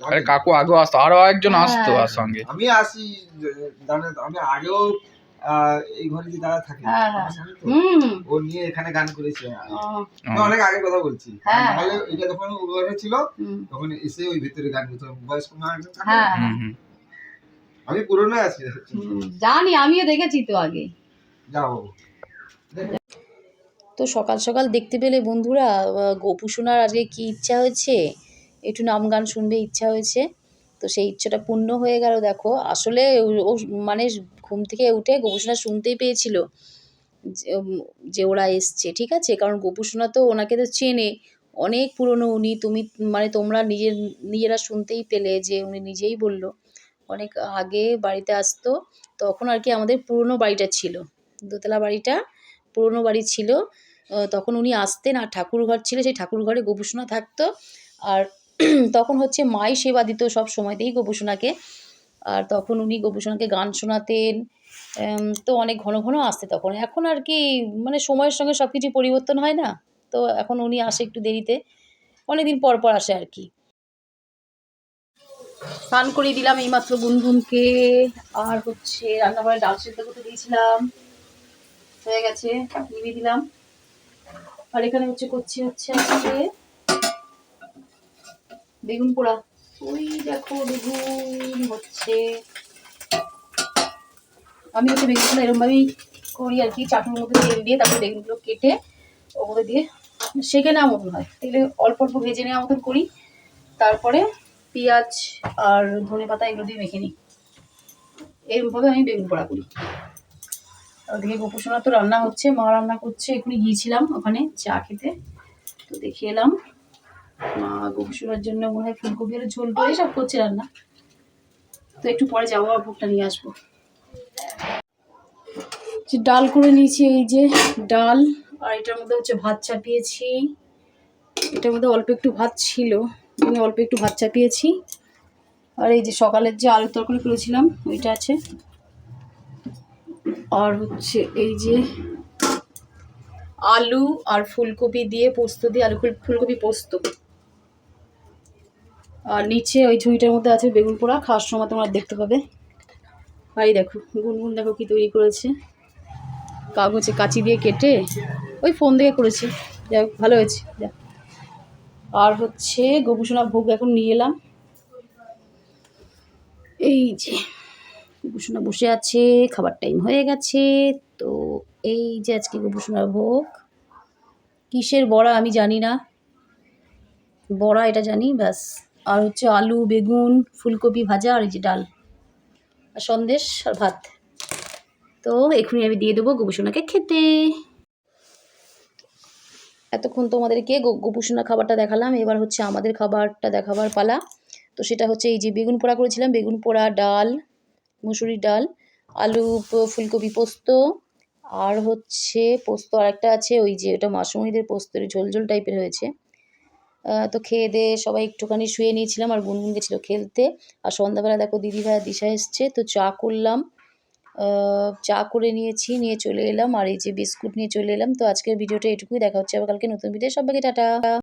আরে কাকু আগেও আসতো আরও একজন আসতো হ্যাঁ। আর সঙ্গে। আমি আসি জানেন আমি আগেও এই ঘরে যে দাদা থাকে হ্যাঁ, হ্যাঁ। ও নিয়ে এখানে গান করেছে। অনেক আগে কথা বলছি। এটা যখন ঘরে ছিল তখন এসে ওই ভিতরে গান করতো বয়স্ক মা। আমি পুরনো আছি। জানি আমিও দেখেছি তো আগে। যাও। তো সকাল সকাল দেখতে পেলে বন্ধুরা আহ, গোপু সোনার আজকে কি ইচ্ছা হয়েছে? একটু নাম গান শুনবে ইচ্ছা হয়েছে। তো সেই ইচ্ছাটা পূর্ণ হয়ে গেল দেখো। আসলে ও- মানে ঘুম থেকে উঠে গোপু সোনা শুনতেই পেয়েছিল যে, ওরা এসছে ঠিক আছে? কারণ গোপু সোনা তো ওনাকে তো চেনে। অনেক পুরনো উনি তুমি মানে তোমরা নিজের নিজেরা শুনতেই পেলে যে উনি নিজেই বলল। অনেক আগে বাড়িতে আসতো তখন আর কি আমাদের পুরনো বাড়িটা ছিল। দোতলা বাড়িটা পুরনো বাড়ি ছিল। তখন উনি আসতেন আর ঠাকুর ঘর ছিল সেই ঠাকুর ঘরে গোপুসোনা থাকতো। আর তখন হচ্ছে মাই সেবা দিত সব সময়তেই গোপুসোনাকে আর তখন উনি গোপুসোনাকে গান শোনাতেন। তো অনেক ঘন ঘন আসতে তখন। এখন আর কি মানে সময়ের সঙ্গে সব কিছু পরিবর্তন হয় না। তো এখন উনি আসে একটু দেরিতে। অনেকদিন পর পর আসে আর কি। স্নান করিয়ে দিলাম এইমাত্র গুনগুনকে। আর হচ্ছে রান্নাঘরে ডাল সেদ্ধ করতে দিয়েছিলাম। হয়ে গেছে নিভিয়ে দিলাম। আর এখানে হচ্ছে করছি হচ্ছে আজকে বেগুন পোড়া। ওই দেখো বেগুন হচ্ছে। আমি হচ্ছে বেগুনগুলো এরকমভাবেই করি আর কি, চাটুর মধ্যে তেল দিয়ে তারপরে বেগুনগুলো কেটে ওগুলো দিয়ে সেঁকে নেওয়া মতন হয়। তেলে অল্প অল্প ভেজে নেওয়া মতন করি। তারপরে পেঁয়াজ আর ধনে পাতা এগুলো দিয়ে মেখে নিই। এরকমভাবে আমি বেগুন পোড়া করি। ওদিকে গোপোষণা তো রান্না হচ্ছে, মা রান্না করছে, এখনই গিয়েছিলাম ওখানে চা খেতে। তো দেখে এলাম। মা জন্য মনে হয় ফুলকপি আর ঝোল করে সব করছে রান্না। তো একটু পরে যাব আর ভোগটা নিয়ে আসব। যে ডাল করে নিয়েছি, এই যে ডাল, আর এটার মধ্যে হচ্ছে ভাত চাপিয়েছি। এটার মধ্যে অল্প একটু ভাত ছিল আমি অল্প একটু ভাত চাপিয়েছি। আর এই যে সকালের যে আলুর তরকারি করেছিলাম, ওইটা আছে। আর হচ্ছে এই যে আলু আর ফুলকপি দিয়ে পোস্ত দিয়ে, আলু ফুল- ফুলকপি পোস্ত। আর নিচে ওই ঝুঁইটার মধ্যে আছে বেগুন পোড়া, খাওয়ার সময় তোমরা দেখতে পাবে। আর দেখো, গুনগুন দেখো কি তৈরি করেছে। কাগজে কাঁচি দিয়ে কেটে ওই ফোন দিয়ে করেছে। যাই হোক, ভালো হয়েছে। আর হচ্ছে গোপুসোনা ভোগ এখন নিয়ে এলাম। এই যে, গোপুসোনা বসে আছে, খাবার টাইম হয়ে গেছে। তো এই যে আজকে গোপুসোনার ভোগ, কিসের বড়া আমি জানি না। বড়া এটা জানি, ব্যাস। আর হচ্ছে আলু, বেগুন, ফুলকপি ভাজা আর এই যে ডাল আর সন্দেশ আর ভাত। তো এক্ষুনি আমি দিয়ে দেবো গোপুসোনাকে খেতে। এতক্ষণ তোমাদেরকে গোপুসোনা খাবারটা দেখালাম। এবার হচ্ছে আমাদের খাবারটা দেখাবার পালা। তো সেটা হচ্ছে এই যে বেগুন পোড়া করেছিলাম। বেগুন পোড়া, ডাল, মুসুরির ডাল, আলু ফুলকপি পোস্ত আর হচ্ছে পোস্ত আর একটা আছে। ওই যে ওটা মাসুমিদের পোস্তের ঝোল ঝোল টাইপের হয়েছে। তো খেয়ে দিয়ে সবাই একটুখানি শুয়ে নিয়েছিলাম আর গুনগুন গেছিল খেলতে। আর সন্ধ্যাবেলা দেখো দিদিভাই দিশা এসছে, তো চা করলাম। চা করে নিয়েছি, নিয়ে চলে এলাম। আর এই যে বিস্কুট নিয়ে চলে এলাম। তো আজকের ভিডিওটা এটুকুই। দেখা হচ্ছে আবার কালকে নতুন ভিডিও। সবাইকে টাটা।